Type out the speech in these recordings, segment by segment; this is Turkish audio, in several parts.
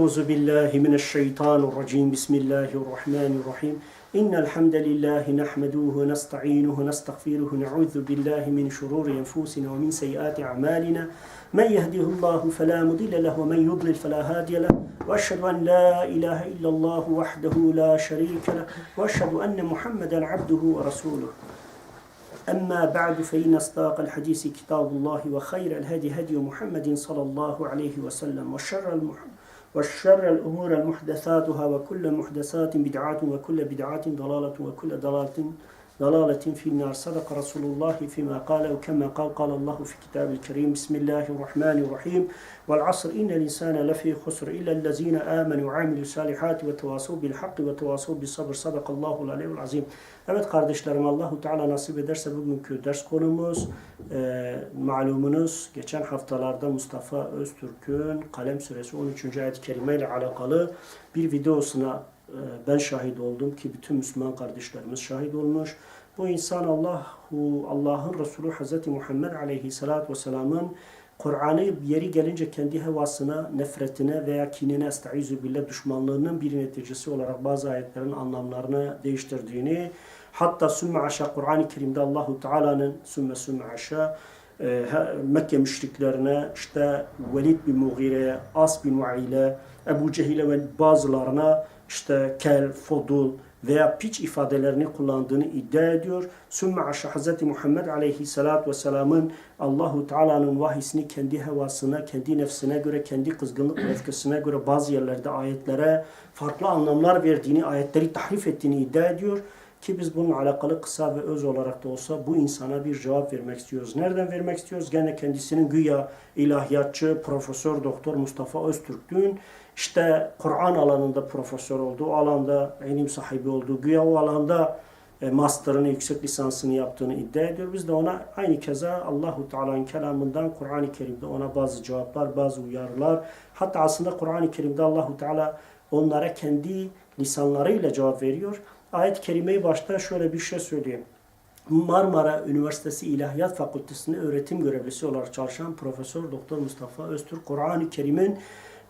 أعوذ بالله من الشيطان الرجيم. بسم الله الرحمن الرحيم. إن الحمد لله نحمده ونستعينه ونستغفره نعوذ بالله من شرور أنفسنا ومن سيئات أعمالنا. من يهده الله فلا مضل له ومن يضلل فلا هادي له. وأشهد أن لا إله إلا الله وحده لا شريك له. وأشهد أن محمدا عبده ورسوله. أما بعد فإن أصداق الحديث كتاب الله وخير الهدي هدي محمد صلى الله عليه وسلم. وشر المح... وشر الأمور المحدثاتها وكل محدثات بدعات وكل بدعة ضلالة وكل ضلالة dalaletin fin nar. Sadaka Resulullah fima kâle ve kemme kal kalallahu fi kitabil kerim. Bismillahirrahmanirrahim. Vel asr. İnnel insane lefi husr illellezine amenu amilu salihati ve tevasav bil hakki ve tevasav bil sabr. Sadakallahu aleyhul azim. Evet kardeşlerim Allahu Teala nasip ederse bugünkü ders konumuz e, malumunuz geçen haftalarda Mustafa Öztürk'ün Kalem Suresi 13. ayet-i kerime ile alakalı bir videosuna ben şahit oldum ki bütün Müslüman kardeşlerimiz şahit olmuş. Bu insan Allahu Allah'ın Resulü Hazreti Muhammed Aleyhisselatü Vesselam'ın Kur'an'ı yeri gelince kendi hevasına, nefretine veya kinine estaizu billah düşmanlığının bir neticesi olarak bazı ayetlerin anlamlarını değiştirdiğini hatta sümme aşağı Kur'an-ı Kerim'de Allahu Teala'nın sümme sümme aşağı e, Mekke müşriklerine işte Velid bin Mughire'ye, As bin Vaile, Ebu Cehil'e ve bazılarına işte kel, fodul veya piç ifadelerini kullandığını iddia ediyor. Sümme aşağı Hz. Muhammed aleyhissalatü vesselamın Allahu Teala'nın vahisini kendi hevasına, kendi nefsine göre, kendi kızgınlık ve öfkesine göre bazı yerlerde ayetlere farklı anlamlar verdiğini, ayetleri tahrif ettiğini iddia ediyor. Ki biz bununla alakalı kısa ve öz olarak da olsa bu insana bir cevap vermek istiyoruz. Nereden vermek istiyoruz? Gene kendisinin güya ilahiyatçı, profesör, doktor Mustafa Öztürk'ün işte Kur'an alanında profesör olduğu, alanda ilim sahibi olduğu, güya o alanda e, master'ını, yüksek lisansını yaptığını iddia ediyor. Biz de ona aynı keza Allahu Teala'nın kelamından Kur'an-ı Kerim'de ona bazı cevaplar, bazı uyarılar, hatta aslında Kur'an-ı Kerim'de Allahu Teala onlara kendi lisanlarıyla cevap veriyor. Ayet-i kerimeyi başta şöyle bir şey söyleyeyim. Marmara Üniversitesi İlahiyat Fakültesi'nde öğretim görevlisi olarak çalışan Profesör Doktor Mustafa Öztürk Kur'an-ı Kerim'in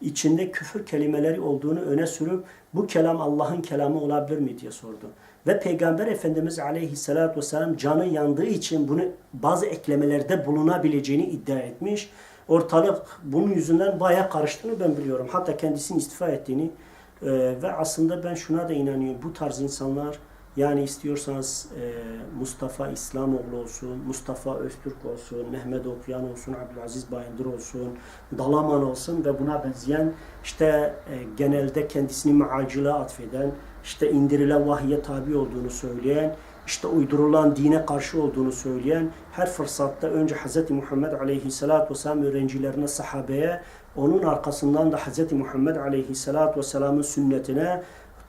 içinde küfür kelimeleri olduğunu öne sürüp bu kelam Allah'ın kelamı olabilir mi diye sordu. Ve Peygamber Efendimiz Aleyhisselatü Vesselam canı yandığı için bunu bazı eklemelerde bulunabileceğini iddia etmiş. Ortalık bunun yüzünden bayağı karıştığını ben biliyorum. Hatta kendisinin istifa ettiğini ee, ve aslında ben şuna da inanıyorum. Bu tarz insanlar yani istiyorsanız e, Mustafa İslamoğlu olsun, Mustafa Öztürk olsun, Mehmet Okuyan olsun, Abdülaziz Bayındır olsun, Dalaman olsun ve buna benzeyen işte e, genelde kendisini maacıla atfeden, işte indirilen vahiye tabi olduğunu söyleyen, işte uydurulan dine karşı olduğunu söyleyen her fırsatta önce Hz. Muhammed Aleyhisselatü Vesselam öğrencilerine, sahabeye, onun arkasından da Hz. Muhammed Aleyhisselatü Vesselam'ın sünnetine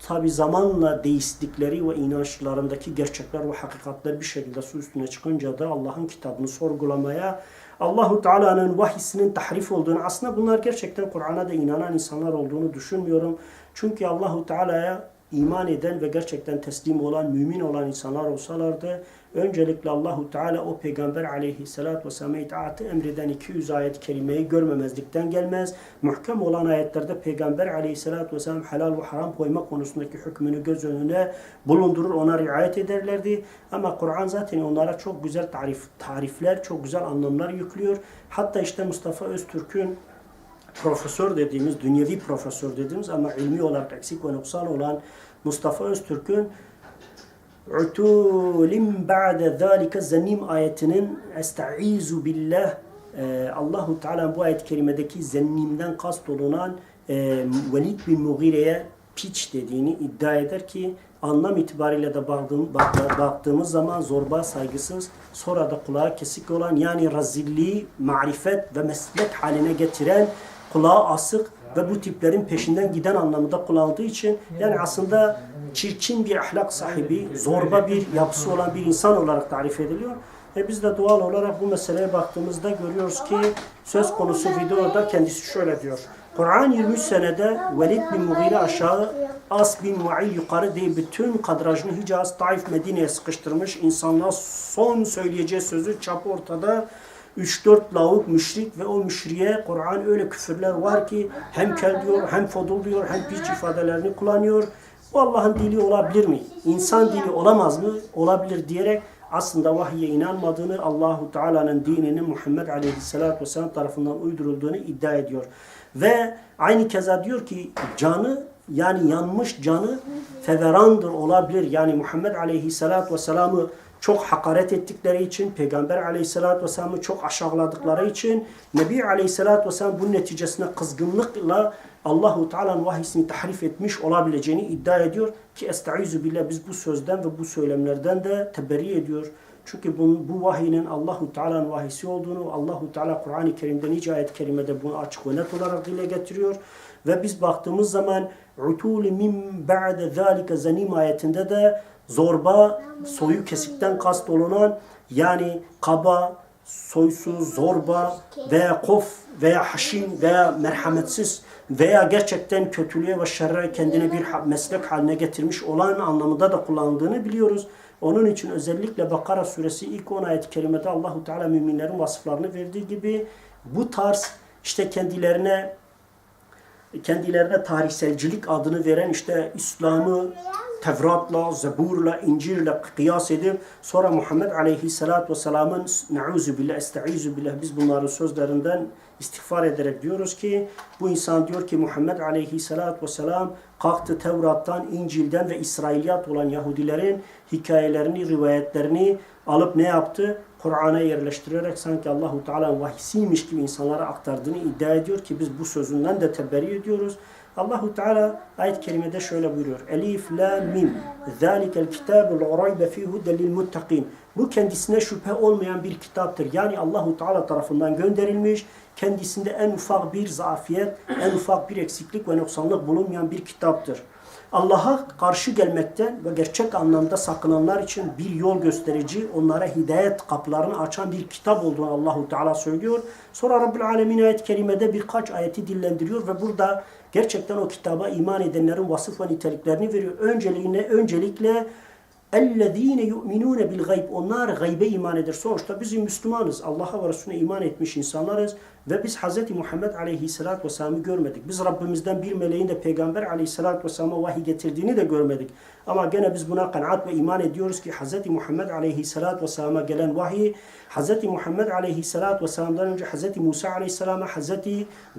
tabi zamanla deistlikleri ve inançlarındaki gerçekler ve hakikatler bir şekilde su üstüne çıkınca da Allah'ın kitabını sorgulamaya, Allahu Teala'nın vahisinin tahrif olduğunu, aslında bunlar gerçekten Kur'an'a da inanan insanlar olduğunu düşünmüyorum. Çünkü Allahu Teala'ya iman eden ve gerçekten teslim olan, mümin olan insanlar olsalardı, öncelikle Allahu Teala o peygamber aleyhissalatü vesselam'a itaatı emreden 200 ayet kelimeyi görmemezlikten gelmez. Muhkem olan ayetlerde peygamber aleyhissalatü vesselam helal ve haram koyma konusundaki hükmünü göz önüne bulundurur, ona riayet ederlerdi. Ama Kur'an zaten onlara çok güzel tarif, tarifler, çok güzel anlamlar yüklüyor. Hatta işte Mustafa Öztürk'ün profesör dediğimiz, dünyevi profesör dediğimiz ama ilmi olarak eksik ve noksan olan Mustafa Öztürk'ün utulim ba'de zalike zennim ayetinin estaizu billah e, Allahu Teala bu ayet-i kerimedeki zennimden kast olunan e, Velid bin Mughire'ye piç dediğini iddia eder ki anlam itibariyle de baktığım, baktığımız zaman zorba, saygısız, sonra da kulağa kesik olan yani razilliği, marifet ve meslek haline getiren kulağı asık ve bu tiplerin peşinden giden anlamında kullanıldığı için yani aslında çirkin bir ahlak sahibi, zorba bir yapısı olan bir insan olarak tarif ediliyor. E biz de doğal olarak bu meseleye baktığımızda görüyoruz ki söz konusu videoda kendisi şöyle diyor. Kur'an 23 senede Velid bin Mughire aşağı, As bin Mu'il yukarı diye bütün kadrajını Hicaz, Taif, Medine'ye sıkıştırmış. İnsanlar son söyleyeceği sözü çapı ortada 3-4 lavuk müşrik ve o müşriye Kur'an öyle küfürler var ki hem kel diyor, hem fodul diyor, hem piç ifadelerini kullanıyor. Bu Allah'ın dili olabilir mi? İnsan dili olamaz mı? Olabilir diyerek aslında vahye inanmadığını, Allahu Teala'nın dininin Muhammed Aleyhisselatü Vesselam tarafından uydurulduğunu iddia ediyor. Ve aynı keza diyor ki canı yani yanmış canı feverandır olabilir. Yani Muhammed Aleyhisselatü Vesselam'ı çok hakaret ettikleri için, Peygamber Aleyhisselatü Vesselam'ı çok aşağıladıkları için Nebi Aleyhisselatü Vesselam bunun neticesinde kızgınlıkla Allahu Teala'nın vahisini tahrif etmiş olabileceğini iddia ediyor ki estaizu billah biz bu sözden ve bu söylemlerden de teberri ediyor. Çünkü bu, bu vahinin Allahu Teala'nın vahisi olduğunu Allahu Teala Kur'an-ı Kerim'de nice ayet-i kerimede bunu açık ve net olarak dile getiriyor. Ve biz baktığımız zaman utuli min ba'de zalike zanim ayetinde de zorba soyu kesikten kast olunan yani kaba, soysuz, zorba veya kof veya haşin veya merhametsiz veya gerçekten kötülüğe ve şerre kendine bir meslek haline getirmiş olan anlamında da kullandığını biliyoruz. Onun için özellikle Bakara suresi ilk 10 ayet-i kerimede Allahu Teala müminlerin vasıflarını verdiği gibi bu tarz işte kendilerine kendilerine tarihselcilik adını veren işte İslam'ı Tevrat'la, Zebur'la, İncil'le kıyas edip sonra Muhammed Aleyhisselatü Vesselam'ın ne'uzu billah, estaizu billah biz bunların sözlerinden istiğfar ederek diyoruz ki bu insan diyor ki Muhammed Aleyhisselatü Vesselam kalktı Tevrat'tan, İncil'den ve İsrailiyat olan Yahudilerin hikayelerini, rivayetlerini alıp ne yaptı? Kur'an'a yerleştirerek sanki Allahu Teala'nın vahisiymiş gibi insanlara aktardığını iddia ediyor ki biz bu sözünden de teberri ediyoruz. Allahu Teala ayet-i kerimede şöyle buyuruyor. Elif la mim. Zalikel kitabul raybe fihi huden lil muttaqin. Bu kendisine şüphe olmayan bir kitaptır. Yani Allahu Teala tarafından gönderilmiş, kendisinde en ufak bir zafiyet, en ufak bir eksiklik ve noksanlık bulunmayan bir kitaptır. Allah'a karşı gelmekten ve gerçek anlamda sakınanlar için bir yol gösterici, onlara hidayet kapılarını açan bir kitap olduğunu Allahu Teala söylüyor. Sonra Rabbül Alemin ayet-i kerimede birkaç ayeti dillendiriyor ve burada gerçekten o kitaba iman edenlerin vasıf ve niteliklerini veriyor. Önceliğine, öncelikle اَلَّذ۪ينَ يُؤْمِنُونَ بِالْغَيْبِ Onlar gaybe iman eder. Sonuçta biz Müslümanız. Allah'a ve Resulüne iman etmiş insanlarız. Ve biz Hz. Muhammed Aleyhisselatü Vesselam'ı görmedik. Biz Rabbimizden bir meleğin de Peygamber Aleyhisselatü Vesselam'a vahiy getirdiğini de görmedik. Ama gene biz buna kanaat ve iman ediyoruz ki Hz. Muhammed Aleyhisselatü Vesselam'a gelen vahiy Hz. Muhammed Aleyhisselatü Vesselam'dan önce Hz. Musa Aleyhisselam'a, Hz.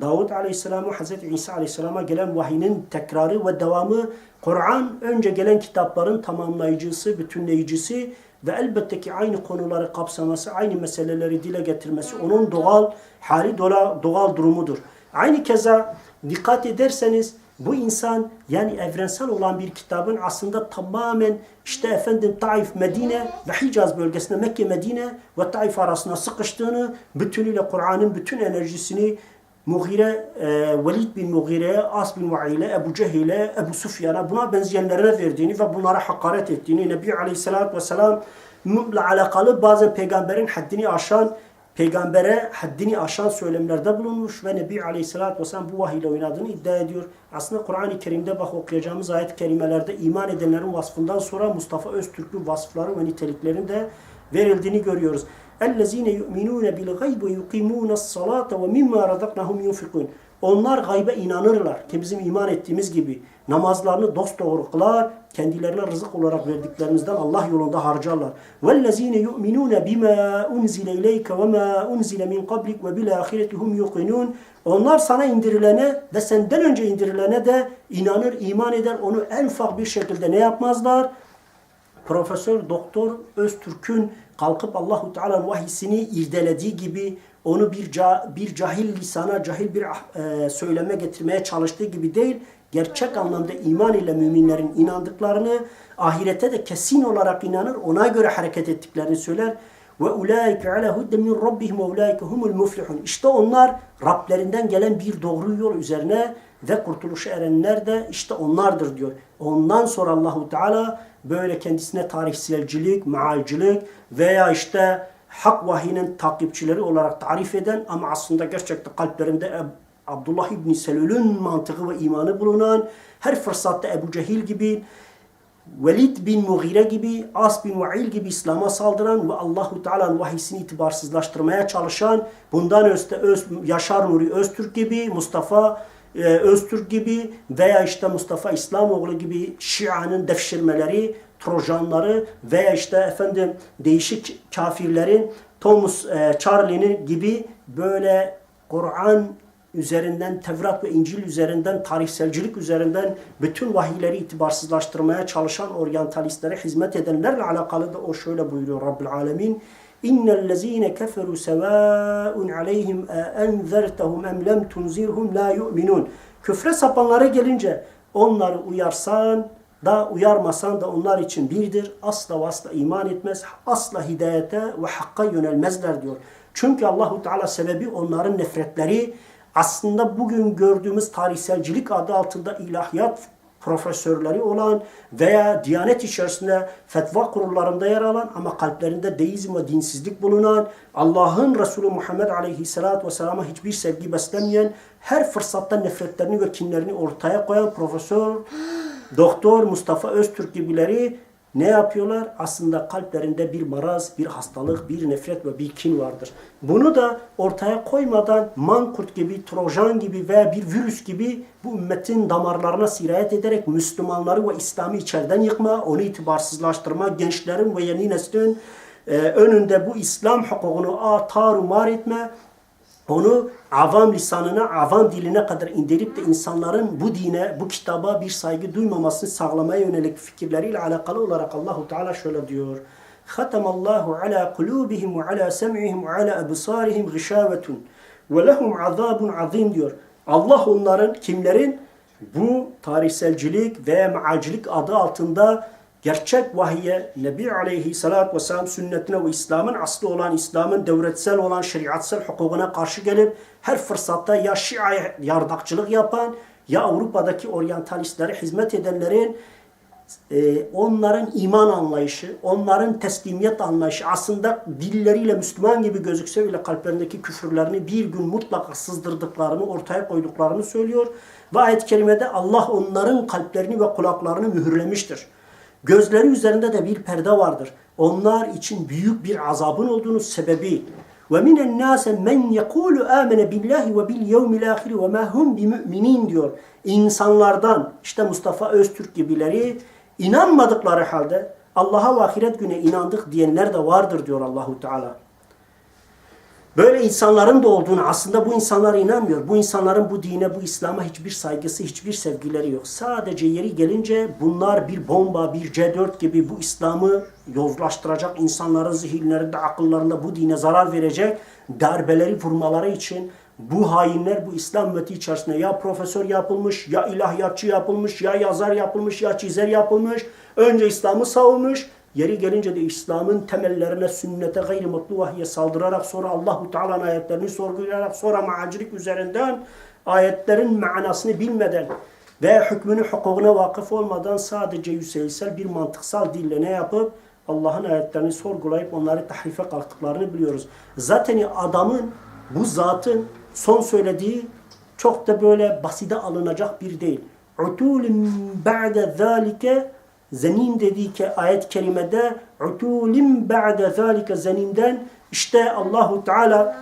Davud Aleyhisselam'a, Hz. İsa Aleyhisselam'a gelen vahinin tekrarı ve devamı Kur'an önce gelen kitapların tamamlayıcısı, bütünleyicisi ve elbette ki aynı konuları kapsaması, aynı meseleleri dile getirmesi onun doğal hali, doğal, durumudur. Aynı keza dikkat ederseniz bu insan yani evrensel olan bir kitabın aslında tamamen işte efendim Taif, Medine ve Hicaz bölgesinde Mekke, Medine ve Taif arasında sıkıştığını, bütünüyle Kur'an'ın bütün enerjisini Mughire, e, Velid bin Mughire'ye, As bin Vail'e, Ebu Cehil'e, Ebu Sufyan'a buna benzeyenlerine verdiğini ve bunlara hakaret ettiğini Nebi Aleyhisselatü Vesselam ile alakalı bazen peygamberin haddini aşan peygambere haddini aşan söylemlerde bulunmuş ve Nebi Aleyhisselatü Vesselam bu vahiyle oynadığını iddia ediyor. Aslında Kur'an-ı Kerim'de bak okuyacağımız ayet-i kerimelerde iman edenlerin vasfından sonra Mustafa Öztürk'ün vasıfları ve niteliklerinin de verildiğini görüyoruz. اَلَّذ۪ينَ يُؤْمِنُونَ بِالْغَيْبِ وَيُقِيمُونَ الصَّلَاةَ وَمِمَّا رَزَقْنَهُمْ يُنْفِقُونَ Onlar gayba inanırlar ki bizim iman ettiğimiz gibi namazlarını dosdoğru kılar, kendilerine rızık olarak verdiklerimizden Allah yolunda harcarlar. وَالَّذ۪ينَ يُؤْمِنُونَ بِمَا اُنْزِلَ اِلَيْكَ وَمَا اُنْزِلَ مِنْ قَبْلِكَ وَبِالْاٰخِرَةِ هُمْ يُقِنُونَ Onlar sana indirilene ve senden önce indirilene de inanır, iman eder, onu en ufak bir şekilde ne yapmazlar? Profesör Doktor Öztürk'ün kalkıp Allahu Teala'nın vahisini irdelediği gibi onu bir ca, bir cahil lisana, cahil bir e, söyleme getirmeye çalıştığı gibi değil, gerçek anlamda iman ile müminlerin inandıklarını, ahirete de kesin olarak inanır, ona göre hareket ettiklerini söyler. Ve ulaike ala hudden min rabbihim ve ulaike humul muflihun. İşte onlar Rablerinden gelen bir doğru yol üzerine ve kurtuluşa erenler de işte onlardır diyor. Ondan sonra Allahu Teala böyle kendisine tarihselcilik, maalcilik veya işte hak vahinin takipçileri olarak tarif eden ama aslında gerçekten kalplerinde Abdullah İbni Selül'ün mantığı ve imanı bulunan her fırsatta Ebu Cehil gibi Velid bin Mughire gibi, As bin Vail gibi İslam'a saldıran ve Allahu Teala'nın vahiysini itibarsızlaştırmaya çalışan, bundan öste Öz, Yaşar Nuri Öztürk gibi, Mustafa e, Öztürk gibi veya işte Mustafa İslamoğlu gibi Şia'nın devşirmeleri, Trojanları veya işte efendim değişik kafirlerin Thomas e, Charlie'nin gibi böyle Kur'an üzerinden, Tevrat ve İncil üzerinden, tarihselcilik üzerinden bütün vahiyleri itibarsızlaştırmaya çalışan oryantalistlere hizmet edenlerle alakalı da o şöyle buyuruyor Rabbül Alemin. İnnellezîne keferu sevâun aleyhim enzertehum em lem tunzirhum la yu'minun. Küfre sapanlara gelince onları uyarsan da uyarmasan da onlar için birdir. Asla ve asla iman etmez. Asla hidayete ve hakka yönelmezler diyor. Çünkü Allahu Teala sebebi onların nefretleri aslında bugün gördüğümüz tarihselcilik adı altında ilahiyat profesörleri olan veya diyanet içerisinde fetva kurullarında yer alan ama kalplerinde deizm ve dinsizlik bulunan Allah'ın Resulü Muhammed Aleyhisselatü Vesselam'a hiçbir sevgi beslemeyen her fırsatta nefretlerini ve kinlerini ortaya koyan profesör Doktor Mustafa Öztürk gibileri ne yapıyorlar? Aslında kalplerinde bir maraz, bir hastalık, bir nefret ve bir kin vardır. Bunu da ortaya koymadan mankurt gibi, trojan gibi veya bir virüs gibi bu ümmetin damarlarına sirayet ederek Müslümanları ve İslam'ı içeriden yıkma, onu itibarsızlaştırma, gençlerin ve yeni neslin e, önünde bu İslam hukukunu a, tarumar etme, onu avam lisanına, avam diline kadar indirip de insanların bu dine, bu kitaba bir saygı duymamasını sağlamaya yönelik fikirleriyle alakalı olarak Allahu Teala şöyle diyor. Allahu ala kulubihim ve ala sem'ihim ve ala absarihim ghishavetun ve lehum azabun azim diyor. Allah onların kimlerin bu tarihselcilik ve mealcilik adı altında gerçek vahiye, Nebi Aleyhisselatü Vesselam sünnetine ve İslam'ın aslı olan, İslam'ın devretsel olan şeriatsel hukukuna karşı gelip her fırsatta ya Şia'ya yardakçılık yapan ya Avrupa'daki oryantalistlere hizmet edenlerin e, onların iman anlayışı, onların teslimiyet anlayışı aslında dilleriyle Müslüman gibi gözükse bile kalplerindeki küfürlerini bir gün mutlaka sızdırdıklarını, ortaya koyduklarını söylüyor. Ve ayet-i kerimede Allah onların kalplerini ve kulaklarını mühürlemiştir. Gözleri üzerinde de bir perde vardır. Onlar için büyük bir azabın olduğunu sebebi. Ve minen nase men yekulu amene billahi ve bil yevmil ahir ve ma hum bimü'minin diyor. İnsanlardan işte Mustafa Öztürk gibileri inanmadıkları halde Allah'a ve ahiret güne inandık diyenler de vardır diyor Allahu Teala. Böyle insanların da olduğunu aslında bu insanlar inanmıyor. Bu insanların bu dine, bu İslam'a hiçbir saygısı, hiçbir sevgileri yok. Sadece yeri gelince bunlar bir bomba, bir C4 gibi bu İslam'ı yozlaştıracak, insanların zihinlerinde, akıllarında bu dine zarar verecek darbeleri vurmaları için bu hainler bu İslam ümmeti içerisinde ya profesör yapılmış, ya ilahiyatçı yapılmış, ya yazar yapılmış, ya çizer yapılmış. Önce İslam'ı savunmuş, Yeri gelince de İslam'ın temellerine, sünnete, gayrimatlu vahiye saldırarak sonra Allahu Teala'nın ayetlerini sorgulayarak sonra macilik üzerinden ayetlerin manasını bilmeden ve hükmünü hukukuna vakıf olmadan sadece yüzeysel bir mantıksal dille ne yapıp Allah'ın ayetlerini sorgulayıp onları tahrife kalktıklarını biliyoruz. Zaten adamın, bu zatın son söylediği çok da böyle basite alınacak bir değil. Utulun ba'de zalike Zenim dediği ki ayet-i kerimede utulim ba'de zalike zenimden işte Allahu Teala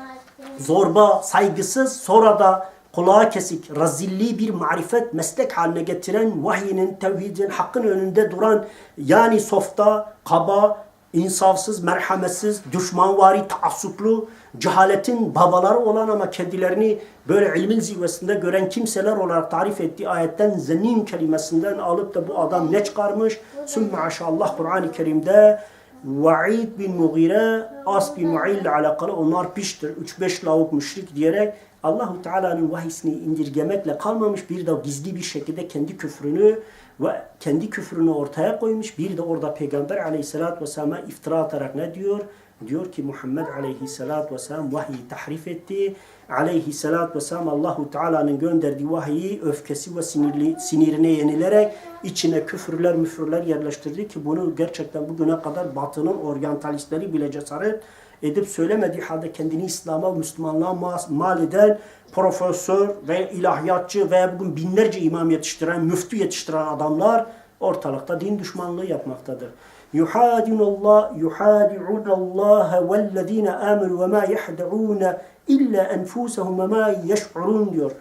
zorba, saygısız sonra da kulağa kesik, razilli bir marifet meslek haline getiren vahyinin, tevhidin, hakkın önünde duran yani softa, kaba, insafsız, merhametsiz, düşmanvari, taassuplu, cehaletin babaları olan ama kendilerini böyle ilmin zirvesinde gören kimseler olarak tarif ettiği ayetten zenim kelimesinden alıp da bu adam ne çıkarmış? Sümme maşallah Kur'an-ı Kerim'de Va'id bin Mughire, As bin Mu'il ile alakalı onlar piştir. 3-5 lavuk müşrik diyerek Allahu Teala'nın vahisini indirgemekle kalmamış bir de gizli bir şekilde kendi küfrünü ve kendi küfrünü ortaya koymuş. Bir de orada Peygamber aleyhissalatü vesselam'a iftira atarak ne diyor? Diyor ki Muhammed aleyhissalatü vesselam vahyi tahrif etti. Aleyhissalatü vesselam Allahu Teala'nın gönderdiği vahyi öfkesi ve sinirli, sinirine yenilerek içine küfürler müfürler yerleştirdi ki bunu gerçekten bugüne kadar batının oryantalistleri bile cesaret edip söylemediği halde kendini İslam'a, Müslümanlığa mal eden profesör ve ilahiyatçı veya bugün binlerce imam yetiştiren, müftü yetiştiren adamlar ortalıkta din düşmanlığı yapmaktadır. Yuhadinullah yuhadi'unallaha vellezine amenu ve ma yahda'un illa enfusahum ve ma yeş'urun diyor.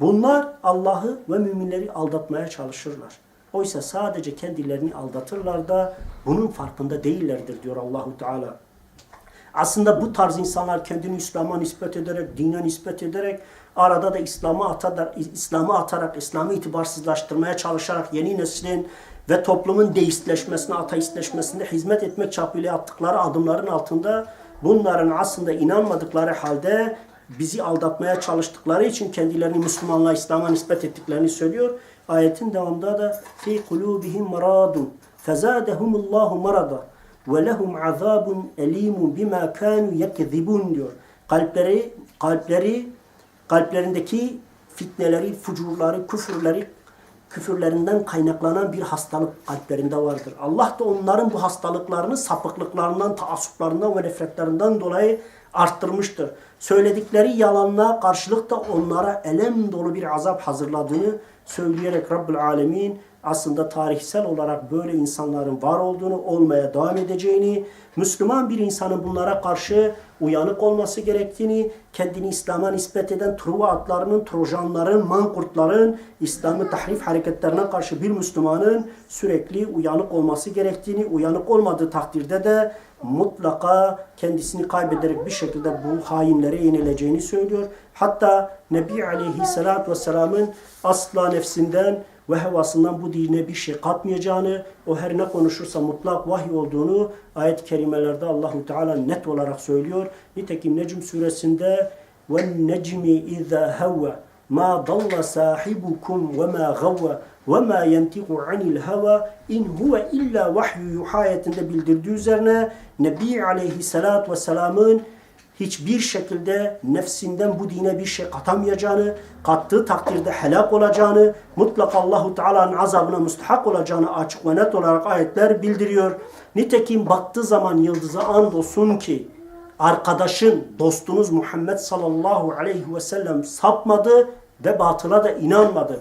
Bunlar Allah'ı ve müminleri aldatmaya çalışırlar. Oysa sadece kendilerini aldatırlar da bunun farkında değillerdir diyor Allahu Teala. Aslında bu tarz insanlar kendini İslam'a nispet ederek, dine nispet ederek, arada da İslam'a atarak, İslam'ı atarak, İslam'ı itibarsızlaştırmaya çalışarak yeni neslin ve toplumun deistleşmesine, ateistleşmesine hizmet etmek çapıyla yaptıkları adımların altında bunların aslında inanmadıkları halde bizi aldatmaya çalıştıkları için kendilerini Müslümanlığa, İslam'a nispet ettiklerini söylüyor. Ayetin devamında da fi kulubihim maradun fezadehumullahu marada ve lehum azabun elimun bima kanu yekzibun diyor. Kalpleri kalpleri kalplerindeki fitneleri, fucurları, küfürleri küfürlerinden kaynaklanan bir hastalık kalplerinde vardır. Allah da onların bu hastalıklarını sapıklıklarından, taassuplarından ve nefretlerinden dolayı arttırmıştır. Söyledikleri yalanla karşılık da onlara elem dolu bir azap hazırladığını söyleyerek Rabbül Alemin aslında tarihsel olarak böyle insanların var olduğunu, olmaya devam edeceğini, Müslüman bir insanın bunlara karşı uyanık olması gerektiğini, kendini İslam'a nispet eden Truva atlarının, Trojanların, Mankurtların, İslam'ı tahrif hareketlerine karşı bir Müslümanın sürekli uyanık olması gerektiğini, uyanık olmadığı takdirde de mutlaka kendisini kaybederek bir şekilde bu hainlere yenileceğini söylüyor. Hatta Nebi Aleyhisselatü Vesselam'ın asla nefsinden ve hevasından bu dine bir şey katmayacağını, o her ne konuşursa mutlak vahiy olduğunu ayet-i kerimelerde Allahu Teala net olarak söylüyor. Nitekim Necm suresinde ve necmi izâ havve ma dalla sahibukum ve ma gavve ve ma yentiku anil hava in huve illa vahyu yuha ayetinde bildirdiği üzerine Nebi Aleyhisselatü Vesselam'ın hiçbir şekilde nefsinden bu dine bir şey katamayacağını, kattığı takdirde helak olacağını, mutlaka Allahu Teala'nın azabına müstahak olacağını açık ve net olarak ayetler bildiriyor. Nitekim baktığı zaman yıldıza andolsun ki arkadaşın, dostunuz Muhammed sallallahu aleyhi ve sellem sapmadı ve batıla da inanmadı.